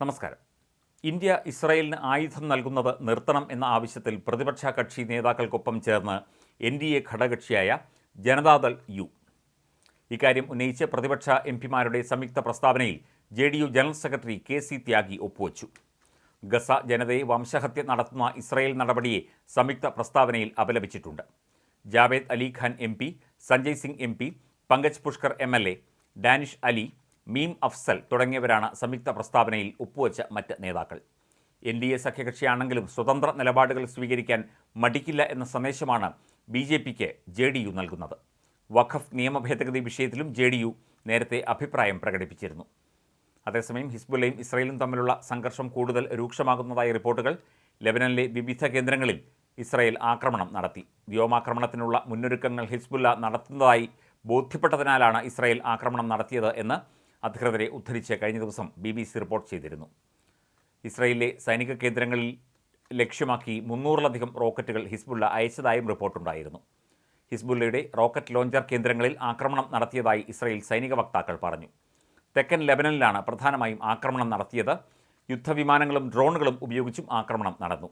നമസ്കാരം. ഇന്ത്യ ഇസ്രയേലിന് ആയുധം നൽകുന്നത് നിർത്തണം എന്ന ആവശ്യത്തിൽ പ്രതിപക്ഷ കക്ഷി നേതാക്കൾക്കൊപ്പം ചേർന്ന് എൻ ഡി എ ഘടകക്ഷിയായ ജനതാദൾ യു. ഇക്കാര്യം ഉന്നയിച്ച് പ്രതിപക്ഷ എം പിമാരുടെ സംയുക്ത പ്രസ്താവനയിൽ J D U general secretary K C Tyagi ഒപ്പുവച്ചു. ഗസ ജനതയെ വംശഹത്യ നടത്തുന്ന ഇസ്രയേൽ നടപടിയെ സംയുക്ത പ്രസ്താവനയിൽ അപലപിച്ചിട്ടുണ്ട്. Javed Ali Khan M P Sanjay Singh M P Pankaj Pushkar M L A Danish Ali Meem Afzal തുടങ്ങിയവരാണ് സംയുക്ത പ്രസ്താവനയിൽ ഒപ്പുവെച്ച മറ്റ് നേതാക്കൾ. എൻ ഡി എ സഖ്യകക്ഷിയാണെങ്കിലും സ്വതന്ത്ര നിലപാടുകൾ സ്വീകരിക്കാൻ മടിക്കില്ല എന്ന സന്ദേശമാണ് ബി ജെ പിക്ക് ജെ ഡി യു നൽകുന്നത്. വഖഫ് നിയമ ഭേദഗതി വിഷയത്തിലും ജെ ഡി യു നേരത്തെ അഭിപ്രായം പ്രകടിപ്പിച്ചിരുന്നു. അതേസമയം ഹിസ്ബുല്ലയും ഇസ്രയേലും തമ്മിലുള്ള സംഘർഷം കൂടുതൽ രൂക്ഷമാകുന്നതായി റിപ്പോർട്ടുകൾ ലെബനനിലെ വിവിധ കേന്ദ്രങ്ങളിൽ ഇസ്രയേൽ ആക്രമണം നടത്തി. വ്യോമാക്രമണത്തിനുള്ള മുന്നൊരുക്കങ്ങൾ ഹിസ്ബുല്ല നടത്തുന്നതായി ബോധ്യപ്പെട്ടതിനാലാണ് ഇസ്രയേൽ ആക്രമണം നടത്തിയത് എന്ന് അധികൃതരെ ഉദ്ധരിച്ച് കഴിഞ്ഞ ദിവസം ബി ബി സി റിപ്പോർട്ട് ചെയ്തിരുന്നു. ഇസ്രയേലിലെ സൈനിക കേന്ദ്രങ്ങളിൽ ലക്ഷ്യമാക്കി മുന്നൂറിലധികം റോക്കറ്റുകൾ ഹിസ്ബുള്ള അയച്ചതായും റിപ്പോർട്ടുണ്ടായിരുന്നു. ഹിസ്ബുള്ളയുടെ റോക്കറ്റ് ലോഞ്ചർ കേന്ദ്രങ്ങളിൽ ആക്രമണം നടത്തിയതായി ഇസ്രയേൽ സൈനിക വക്താക്കൾ പറഞ്ഞു. തെക്കൻ ലെബനനിലാണ് പ്രധാനമായും ആക്രമണം നടത്തിയത്. യുദ്ധവിമാനങ്ങളും ഡ്രോണുകളും ഉപയോഗിച്ചും ആക്രമണം നടന്നു.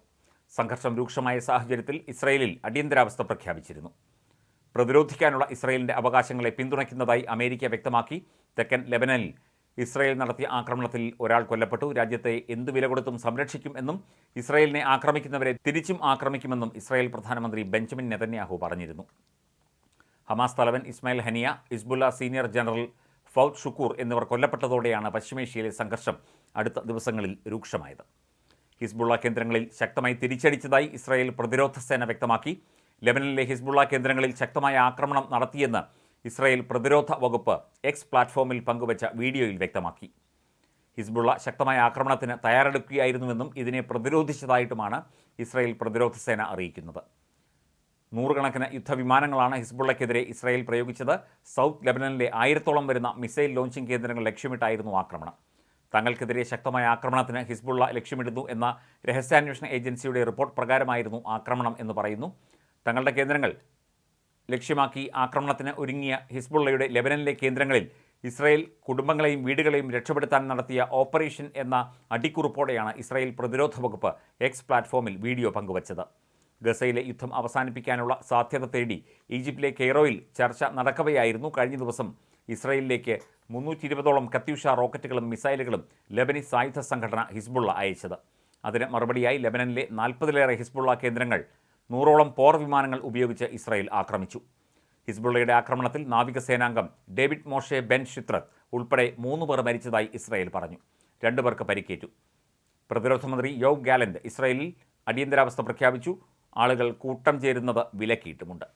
സംഘർഷം രൂക്ഷമായ സാഹചര്യത്തിൽ ഇസ്രയേലിൽ അടിയന്തരാവസ്ഥ പ്രഖ്യാപിച്ചിരുന്നു. പ്രതിരോധിക്കാനുള്ള ഇസ്രയേലിന്റെ അവകാശങ്ങളെ പിന്തുണയ്ക്കുന്നതായി അമേരിക്ക വ്യക്തമാക്കി തെക്കൻ ലെബനനിൽ ഇസ്രായേൽ നടത്തിയ ആക്രമണത്തിൽ ഒരാൾ കൊല്ലപ്പെട്ടു. രാജ്യത്തെ എന്ത് വില കൊടുത്തും സംരക്ഷിക്കും എന്നും ഇസ്രായേലിനെ ആക്രമിക്കുന്നവരെ തിരിച്ചും ആക്രമിക്കുമെന്നും ഇസ്രായേൽ പ്രധാനമന്ത്രി ബെഞ്ചമിൻ നെതന്യാഹു പറഞ്ഞിരുന്നു. ഹമാസ് തലവൻ Ismail Haniyeh Hezbollah senior general Fuad Shukr എന്നിവർ കൊല്ലപ്പെട്ടതോടെയാണ് പശ്ചിമേഷ്യയിലെ സംഘർഷം അടുത്ത ദിവസങ്ങളിൽ രൂക്ഷമായത്. ഹിസ്ബുള്ള കേന്ദ്രങ്ങളിൽ ശക്തമായി തിരിച്ചടിച്ചതായി ഇസ്രായേൽ പ്രതിരോധ സേന വ്യക്തമാക്കി. ലെബനനിലെ ഹിസ്ബുള്ള കേന്ദ്രങ്ങളിൽ ശക്തമായ ആക്രമണം നടത്തിയെന്ന് ഇസ്രായേൽ പ്രതിരോധ വകുപ്പ് എക്സ് പ്ലാറ്റ്ഫോമിൽ പങ്കുവച്ച വീഡിയോയിൽ വ്യക്തമാക്കി. ഹിസ്ബുള്ള ശക്തമായ ആക്രമണത്തിന് തയ്യാറെടുക്കുകയായിരുന്നുവെന്നും ഇതിനെ പ്രതിരോധിച്ചതായിട്ടുമാണ് ഇസ്രായേൽ പ്രതിരോധ സേന അറിയിക്കുന്നത്. നൂറുകണക്കിന് യുദ്ധവിമാനങ്ങളാണ് ഹിസ്ബുള്ളയ്ക്കെതിരെ ഇസ്രായേൽ പ്രയോഗിച്ചത്. സൗത്ത് ലെബനനിലെ ആയിരത്തോളം വരുന്ന മിസൈൽ ലോഞ്ചിംഗ് കേന്ദ്രങ്ങൾ ലക്ഷ്യമിട്ടായിരുന്നു ആക്രമണം. തങ്ങൾക്കെതിരെ ശക്തമായ ആക്രമണത്തിന് ഹിസ്ബുള്ള ലക്ഷ്യമിടുന്നു എന്ന രഹസ്യാന്വേഷണ ഏജൻസിയുടെ റിപ്പോർട്ട് പ്രകാരമായിരുന്നു ആക്രമണം എന്ന് പറയുന്നു. തങ്ങളുടെ കേന്ദ്രങ്ങൾ ലക്ഷ്യമാക്കി ആക്രമണത്തിന് ഒരുങ്ങിയ ഹിസ്ബുള്ളയുടെ ലെബനനിലെ കേന്ദ്രങ്ങളിൽ ഇസ്രായേൽ കുടുംബങ്ങളെയും വീടുകളെയും രക്ഷപ്പെടുത്താൻ നടത്തിയ ഓപ്പറേഷൻ എന്ന അടിക്കുറിപ്പോടെയാണ് ഇസ്രായേൽ പ്രതിരോധ വകുപ്പ് എക്സ് പ്ലാറ്റ്ഫോമിൽ വീഡിയോ പങ്കുവച്ചത്. ഗസയിലെ യുദ്ധം അവസാനിപ്പിക്കാനുള്ള സാധ്യത തേടി ഈജിപ്തിലെ കെയ്റോയിൽ ചർച്ച നടക്കവെയായിരുന്നു കഴിഞ്ഞ ദിവസം. ഇസ്രായേലിലേക്ക് മുന്നൂറ്റി ഇരുപതോളം കത്യൂഷ റോക്കറ്റുകളും മിസൈലുകളും ലെബനീസ് സായുധ സംഘടന ഹിസ്ബുള്ള അയച്ചത്. അതിന് മറുപടിയായി ലെബനനിലെ നാൽപ്പതിലേറെ ഹിസ്ബുള്ള കേന്ദ്രങ്ങൾ നൂറോളം പോർ വിമാനങ്ങൾ ഉപയോഗിച്ച് ഇസ്രായേൽ ആക്രമിച്ചു. ഹിസ്ബുള്ളയുടെ ആക്രമണത്തിൽ നാവികസേനാംഗം ഡേവിഡ് മോഷെ ബെൻ ഷിത്രത്ത് ഉൾപ്പെടെ മൂന്ന് പേർ മരിച്ചതായി ഇസ്രായേൽ പറഞ്ഞു. രണ്ടു പേർക്ക് പരിക്കേറ്റു. പ്രതിരോധ മന്ത്രി യോവ് ഗാലന്റ് ഇസ്രായേലിൽ അടിയന്തരാവസ്ഥ പ്രഖ്യാപിച്ചു. ആളുകൾ കൂട്ടം ചേരുന്നത് വിലക്കിയിട്ടുമുണ്ട്.